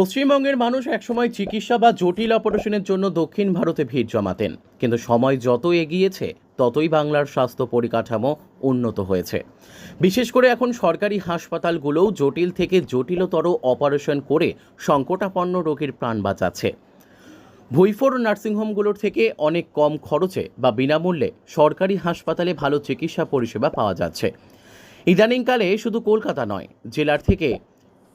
পশ্চিমবঙ্গের মানুষ একসময় চিকিৎসা বা জটিল অপারেশনের জন্য দক্ষিণ ভারতে ভিড় জমাতেন। কিন্তু সময় যত এগিয়েছে, ততই বাংলার স্বাস্থ্য পরিকাঠামো উন্নত হয়েছে। বিশেষ করে এখন সরকারি হাসপাতালগুলোও জটিল থেকে জটিলতর অপারেশন করে সংকটাপন্ন রোগীর প্রাণ বাঁচাচ্ছে। ভুইফোর নার্সিংহোমগুলোর থেকে অনেক কম খরচে বা বিনামূল্যে সরকারি হাসপাতালে ভালো চিকিৎসা পরিষেবা পাওয়া যাচ্ছে। ইদানিংকালে শুধু কলকাতা নয়, জেলার থেকে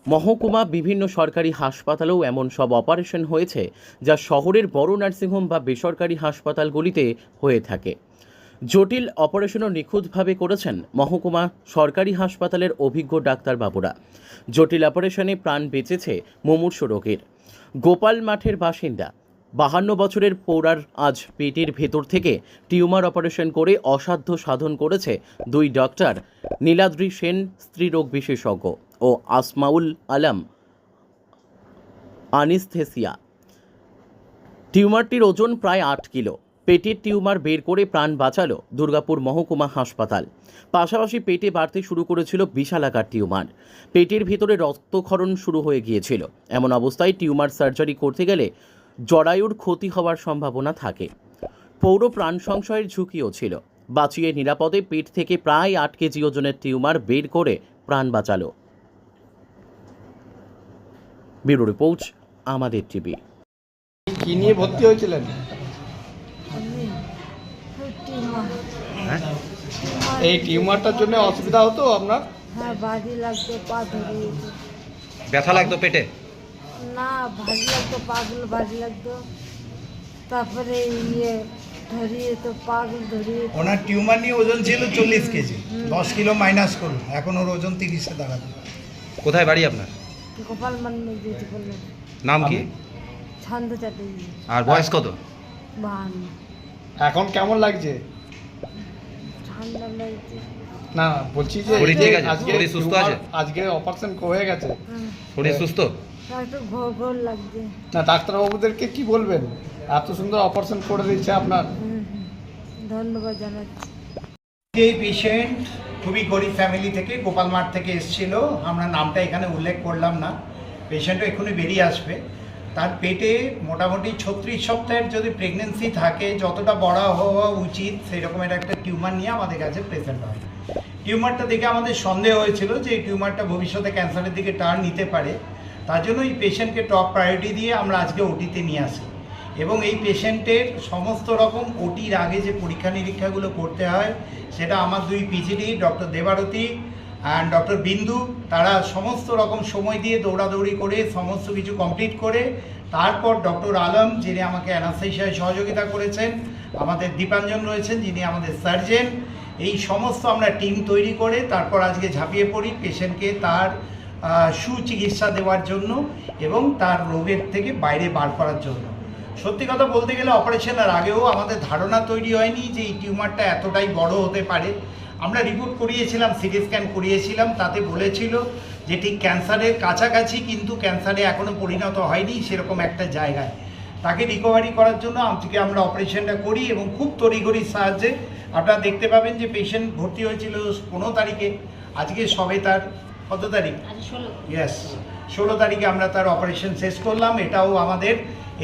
মহকুমা, বিভিন্ন সরকারি হাসপাতালেও এমন সব অপারেশন হয়েছে যা শহরের বড় নার্সিংহোম বা বেসরকারি হাসপাতালগুলিতে হয়ে থাকে। জটিল অপারেশনও নিখুঁতভাবে করেছেন মহকুমা, সরকারি হাসপাতালের অভিজ্ঞ ডাক্তারবাবুরা। জটিল অপারেশনে প্রাণ বেঁচেছে মুমূর্ষ রোগীর। গোপাল মাঠের বাসিন্দা, বাহান্ন বছরের পৌরার আজ পেটের ভেতর থেকে টিউমার অপারেশন করে অসাধ্য সাধন করেছে দুই ডক্টর, নীলাদ্রি সেন, স্ত্রীরোগ বিশেষজ্ঞ। ও আসমাউল আলম, আনিস্থেসিয়া। টিউমারটির ওজন প্রায় আট কিলো। পেটের টিউমার বের করে প্রাণ বাঁচালো দুর্গাপুর মহকুমা হাসপাতাল। পাশাপাশি পেটে বাড়তে শুরু করেছিল বিশালাকার টিউমার। পেটের ভিতরে রক্তক্ষরণ শুরু হয়ে গিয়েছিল। এমন অবস্থায় টিউমার সার্জারি করতে গেলে জরায়ুর ক্ষতি হওয়ার সম্ভাবনা থাকে। পৌর প্রাণ সংশয়ের ঝুঁকিও ছিল। বাঁচিয়ে নিরাপদে পেট থেকে প্রায় আট কেজি ওজনের টিউমার বের করে প্রাণ বাঁচালো। ব্যুরো রিপোর্ট আমাদের টিভি। কি নিয়ে ভর্তি হয়েছিলেন? হ্যাঁ? এই টিউমারটার জন্য অসুবিধা হতো আপনার? হ্যাঁ ভারী লাগতো পা যেত। ব্যথা লাগতো পেটে? না ভারী লাগতো পাগুলো ভারী লাগতো। তারপরে ইয়ে ধরিয়ে তো পাগুলো ধরিয়ে যেত। ওনার টিউমার নিয়ে ওজন ছিল চল্লিশ কেজি। দশ কিলো মাইনাস করুন। এখন ওর ওজন তিরিশে দাঁড়াবে। কোথায় বাড়ি আপনার? গোপাল মানে বললেন নাম কি? ছন্দ চাটুর্য আর বয়স কত? বাহান্ন। এখন কেমন লাগছে? ঠান্ডা লাগছে। না বলছি যে শরীর ঠিক আছে? আজকে শরীর সুস্থ আছে? আজকে অপারেশন হয়ে গেছে। শরীর সুস্থ? একটু ঘোর ঘোর লাগছে। না ডাক্তারবাবুদেরকে কি বলবেন? এত সুন্দর অপারেশন করে দিচ্ছে আপনার। ধন্যবাদ জানাচ্ছি। এই পেশেন্ট খুবই গরিব ফ্যামিলি থেকে, গোপাল মাঠ থেকে এসেছিল। আমরা নামটা এখানে উল্লেখ করলাম না। পেশেন্টও এক্ষুনি বেরিয়ে আসবে। তার পেটে মোটামুটি ছত্রিশ সপ্তাহের যদি প্রেগনেন্সি থাকে, যতটা বড় হওয়া উচিত সেই রকমের একটা টিউমার নিয়ে আমাদের কাছে প্রেজেন্ট হয় টিউমারটা দেখে আমাদের সন্দেহ হয়েছিল যে এই টিউমারটা ভবিষ্যতে ক্যান্সারের দিকে টার্ন নিতে পারে। তার জন্য এই পেশেন্টকে টপ প্রায়োরিটি দিয়ে আমরা আজকে ওটিতে নিয়ে আসি। এবং এই পেশেন্টের সমস্ত রকম ওটির আগে যে পরীক্ষা নিরীক্ষাগুলো করতে হয়, সেটা আমার দুই PGD, doctor Debarati and doctor Bindu, তারা সমস্ত রকম সময় দিয়ে দৌড়াদৌড়ি করে সমস্ত কিছু কমপ্লিট করে, তারপর ডক্টর আলম, যিনি আমাকে অ্যানাস্থাইসিয়ায় সহযোগিতা করেছেন, আমাদের দীপাঞ্জন রয়েছেন, যিনি আমাদের সার্জেন, এই সমস্ত আমরা টিম তৈরি করে তারপর আজকে ঝাঁপিয়ে পড়ি পেশেন্টকে তার সুচিকিৎসা দেওয়ার জন্য এবং তার রোগের থেকে বাইরে বার করার জন্য। সত্যি কথা বলতে গেলে অপারেশনের আগেও আমাদের ধারণা তৈরি হয়নি যে এই টিউমারটা এতটাই বড় হতে পারে। আমরা রিপোর্ট করিয়েছিলাম সিটি স্ক্যান করিয়েছিলাম তাতে বলেছিল যে ঠিক ক্যান্সারের কাছাকাছি কিন্তু ক্যান্সারে এখনও পরিণত হয়নি সেরকম একটা জায়গায়। তাকে রিকভারি করার জন্য আজকে আমরা অপারেশনটা করি এবং খুব তড়িঘড়ির সাহায্যে আপনারা দেখতে পাবেন যে পেশেন্ট ভর্তি হয়েছিল পনেরো তারিখে। আজকে সবে তার কত তারিখ? ইয়েস ষোলো। তারিখে আমরা তার অপারেশন শেষ করলাম। এটাও আমাদের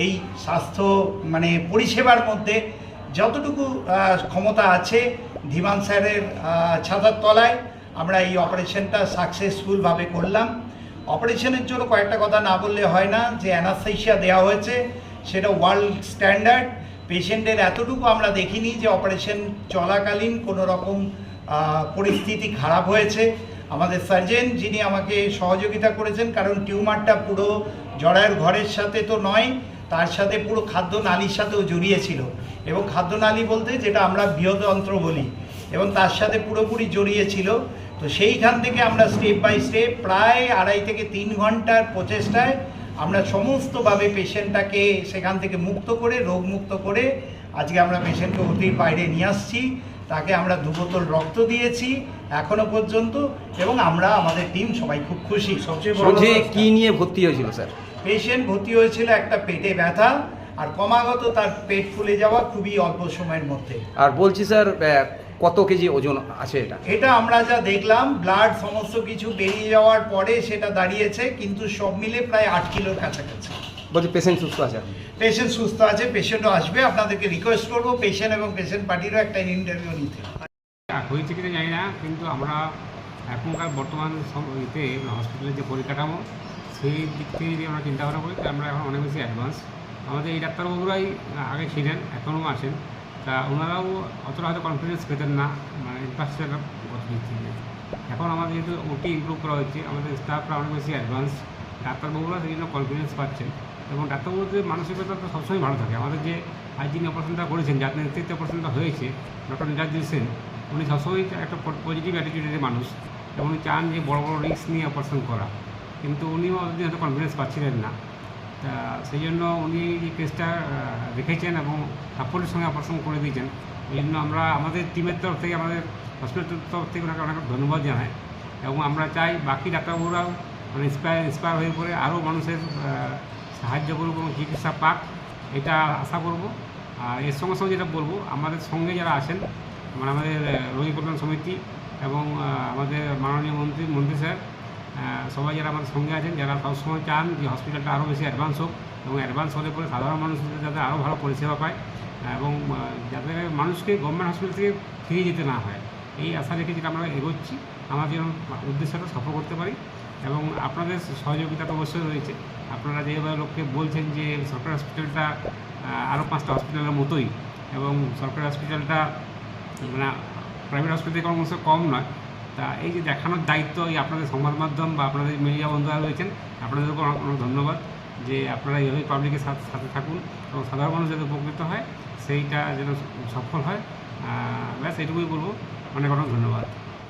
এই স্বাস্থ্য মানে পরিষেবার মধ্যে যতটুকু ক্ষমতা আছে ধীমান স্যারের ছাতার তলায় আমরা এই অপারেশনটা সাকসেসফুলভাবে করলাম। অপারেশনের জন্য কয়েকটা কথা না বললে হয় না যে অ্যানাস্থেশিয়া দেওয়া হয়েছে, সেটা ওয়ার্ল্ড স্ট্যান্ডার্ড। পেশেন্টের এতটুকু আমরা দেখিনি যে অপারেশন চলাকালীন কোনো রকম পরিস্থিতি খারাপ হয়েছে। আমাদের সার্জেন যিনি আমাকে সহযোগিতা করেছেন, কারণ টিউমারটা পুরো জরায়ুর ঘরের সাথে তো নয় তার সাথে পুরো খাদ্য নালীর সাথেও জড়িয়ে ছিল এবং খাদ্য নালী বলতে যেটা আমরা বৃহদন্ত্র বলি এবং তার সাথে পুরোপুরি জড়িয়ে ছিল তো সেইখান থেকে আমরা স্টেপ বাই স্টেপ প্রায় আড়াই থেকে তিন ঘণ্টার প্রচেষ্টায় আমরা সমস্তভাবে পেশেন্টটাকে সেখান থেকে মুক্ত করে রোগ মুক্ত করে আজকে আমরা পেশেন্টকে অতির বাইরে নিয়ে আসছি। তাকে আমরা দু বোতল রক্ত দিয়েছি এখনও পর্যন্ত এবং আমরা আমাদের টিম সবাই খুব খুশি। সবচেয়ে কি নিয়ে ভর্তি হয়েছিল স্যার? পেশেন্ট ভর্তি হয়েছিল একটা পেটে ব্যথা আর ক্রমাগত তার পেট ফুলে যাওয়া খুবই অল্প সময়ের মধ্যে। আর বলছি স্যার কত কেজি ওজন আছে এটা? এটা আমরা যা দেখলাম ব্লাড সমস্ত কিছু বেরিয়ে যাওয়ার পরে সেটা দাঁড়িয়েছে কিন্তু সব মিলে প্রায় আট কিলোর কাছাকাছি। বলছি পেশেন্ট সুস্থ আছে? পেশেন্ট সুস্থ আছে পেশেন্টও আসবে আপনাদেরকে রিকোয়েস্ট করব পেশেন্ট এবং পেশেন্ট পার্টিরও একটা ইন্টারভিউ নিতে হয়েছে কিনা জানি না কিন্তু আমরা এখনকার বর্তমান সম- ইতে হসপিটালের যে পরিকাঠামো সেই দিক থেকে যদি আমরা চিন্তা ভাবনা করি আমরা এখন অনেক বেশি অ্যাডভান্স আমাদের এই ডাক্তারবাবুরাই আগে ছিলেন এখনও আছেন। তা ওনারাও অতটা হয়তো কনফিডেন্স পেতেন না মানে ইনফ্রাস্ট্রাকচার দিক থেকে। এখন আমাদের যেহেতু ওটি ইমপ্রুভ করা হচ্ছে আমাদের স্টাফরা অনেক বেশি অ্যাডভান্স ডাক্তারবাবুরা সেই জন্য কনফিডেন্স পাচ্ছেন। এবং ডাক্তারবাবুদের মানসিকতা তো সবসময় ভালো থাকে। আমাদের যে আজ যিনি অপারেশনটা করেছেন, যার নেতৃত্বে অপারেশনটা হয়েছে, ডক্টর নিরাজ সেন, উনি সবসময় একটা পজিটিভ অ্যাটিটিউডের মানুষ এবং উনি চান যে বড় বড় রিস্ক নিয়ে অপারেশন করা। কিন্তু উনিও অতদিন হয়তো কনফিডেন্স পাচ্ছিলেন না। তা সেই জন্য উনি এই কেসটা রেখেছেন এবং সাফল্যের সঙ্গে অপারেশন করে দিয়েছেন। এই জন্য আমরা, আমাদের টিমের তরফ থেকে, আমাদের হসপিটালের তরফ থেকে ওনাকে অনেক ধন্যবাদ জানাই। এবং আমরা চাই বাকি ডাক্তারবাবুরাও মানে ইন্সপায়ার ইন্সপায়ার হয়ে পড়ে আরও মানুষের সাহায্য করুক এবং চিকিৎসা পাক, এটা আশা করব। আর এর সঙ্গে সঙ্গে যেটা বলব, আমাদের সঙ্গে যারা আছেন মানে আমাদের রোগী কল্যাণ সমিতি এবং আমাদের মাননীয় মন্ত্রী মন্ত্রী স্যার সবাই যারা আমাদের সঙ্গে আছেন, যারা সবসময় চান যে হসপিটালটা আরও বেশি অ্যাডভান্স হোক এবং অ্যাডভান্স হলে পরে সাধারণ মানুষদের যাতে আরও ভালো পরিষেবা পায়, এবং যাতে মানুষকে গভর্নমেন্ট হসপিটাল থেকে ফিরে যেতে না হয়। এই আশা রেখে যেটা আমরা এগোচ্ছি আমাদের উদ্দেশ্যটা সফল করতে পারি। এবং আপনাদের সহযোগিতা তো অবশ্যই রয়েছে। আপনারা যেভাবে লোককে বলছেন যে সরকারি হসপিটালটা আরও পাঁচটা হসপিটালের মতোই এবং সরকারি হসপিটালটা মানে প্রাইভেট হসপিটাল থেকে অংশ কম নয়। তা এই যে দেখানোর দায়িত্ব এই আপনাদের সংবাদ মাধ্যম বা আপনাদের মিডিয়া বন্ধুরা রয়েছেন আপনাদেরকে অনেক অনেক ধন্যবাদ যে আপনারা এইভাবে পাবলিকের সাথে সাথে থাকুন এবং সাধারণ মানুষ যাতে উপকৃত হয়, সেইটা যেন সফল হয়। ব্যাস এটুকুই বলব। অনেক অনেক ধন্যবাদ।